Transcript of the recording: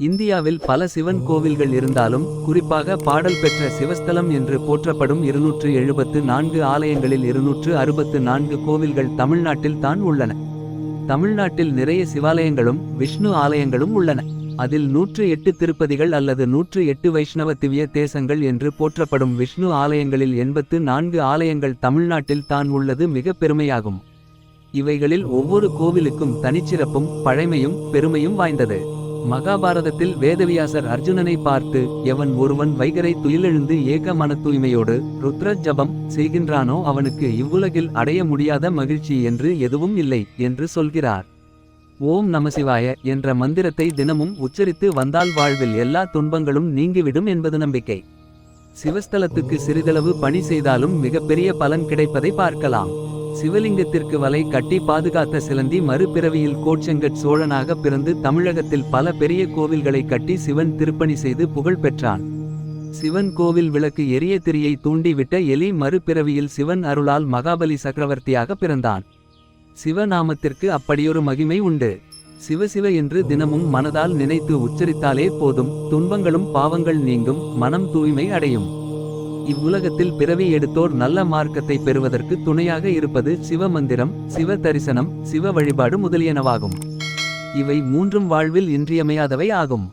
இந்தியாவில் பல சிவன் கோவில்கள் இருந்தாலும் குறிப்பாக பாடல் பெற்ற சிவஸ்தலம் என்று போற்றப்படும் இருநூற்று எழுபத்து நான்கு ஆலயங்களில் இருநூற்று அறுபத்து நான்கு கோவில்கள் தமிழ்நாட்டில் தான் உள்ளன. தமிழ்நாட்டில் நிறைய சிவாலயங்களும் விஷ்ணு ஆலயங்களும் உள்ளன. அதில் நூற்று எட்டு திருப்பதிகள் அல்லது நூற்று எட்டு வைஷ்ணவ திவ்ய தேசங்கள் என்று போற்றப்படும் விஷ்ணு ஆலயங்களில் எண்பத்து நான்கு ஆலயங்கள் தமிழ்நாட்டில் தான் உள்ளது மிக பெருமையாகும். இவைகளில் ஒவ்வொரு கோவிலுக்கும் தனிச்சிறப்பும் பழைமையும் பெருமையும் வாய்ந்தது. மகாபாரதத்தில் வேதவியாசர் அர்ஜுனனை பார்த்து எவன் ஒருவன் வைகரை துயிலெழுந்து ஏக மன தூய்மையோடு ருத்ர ஜபம் செய்கின்றானோ அவனுக்கு இவ்வுலகில் அடைய முடியாத மகிழ்ச்சி என்று எதுவும் இல்லை என்று சொல்கிறார். ஓம் நமசிவாய என்ற மந்திரத்தை தினமும் உச்சரித்து வந்தால் வாழ்வில் எல்லா துன்பங்களும் நீங்கிவிடும் என்பது நம்பிக்கை. சிவஸ்தலத்துக்கு சிறிதளவு பணி செய்தாலும் மிகப்பெரிய பலன் கிடைப்பதை பார்க்கலாம். சிவலிங்கத்திற்கு வலை கட்டி பாதுகாத்த சிலந்தி மறுபிறவியில் கோட்செங்கட் சோழனாக பிறந்து தமிழகத்தில் பல பெரிய கோவில்களை கட்டி சிவன் திருப்பணி செய்து புகழ் பெற்றான். சிவன் கோவில் விளக்கு எரிய திரியை தூண்டிவிட்ட எலி மறுபிறவியில் சிவன் அருளால் மகாபலி சக்கரவர்த்தியாக பிறந்தான். சிவநாமத்திற்கு அப்படியொரு மகிமை உண்டு. சிவசிவ என்று தினமும் மனதால் நினைத்து உச்சரித்தாலே போதும் துன்பங்களும் பாவங்கள் நீங்கும் மனம் தூய்மை அடையும். இவ்வுலகத்தில் பிறவி எடுத்தோர் நல்ல மார்க்கத்தை பெறுவதற்கு துணையாக இருப்பது சிவமந்திரம் சிவ தரிசனம் சிவ வழிபாடு முதலியனவாகும். இவை மூன்றும் வாழ்வில் இன்றியமையாதவை ஆகும்.